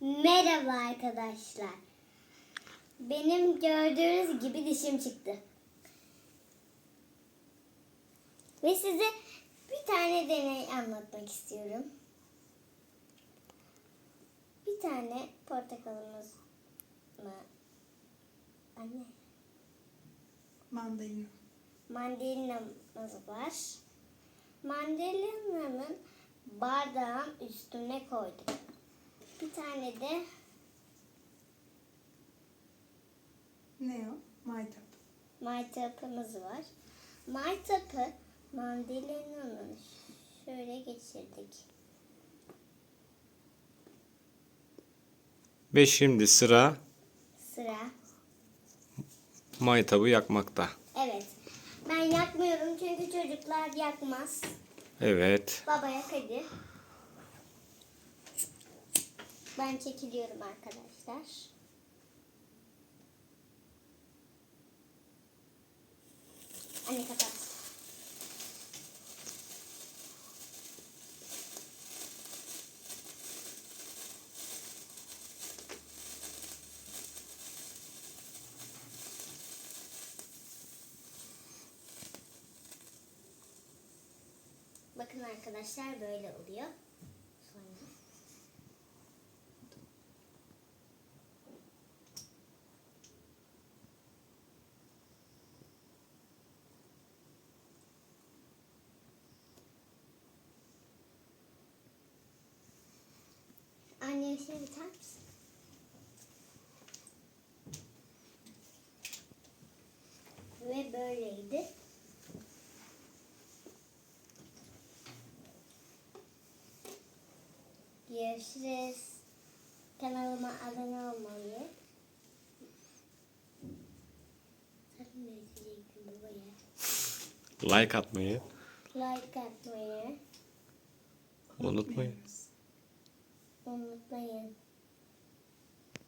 Merhaba arkadaşlar. Benim gördüğünüz gibi dişim çıktı. Ve size bir tane deney anlatmak istiyorum. Bir tane portakalımız mı? Anne. Mandalina. Mandalinamız var. Mandalinanın bardağın üstüne koyduk. De Ne o? Maytap. maytapımız var. Maytapı mandalinanın şöyle geçirdik. Ve şimdi sıra Sıra. maytabı yakmakta. Evet. Ben yakmıyorum çünkü çocuklar yakmaz. Evet. Baba yak hadi. Ben çekiliyorum arkadaşlar. Anne kapat. Bakın arkadaşlar böyle oluyor. Sonra Şunu biter misin? Ve böyleydi. Görüşürüz. Kanalıma abone olmayı. Like atmayı Like atmayı unutmayın. Unutmayın.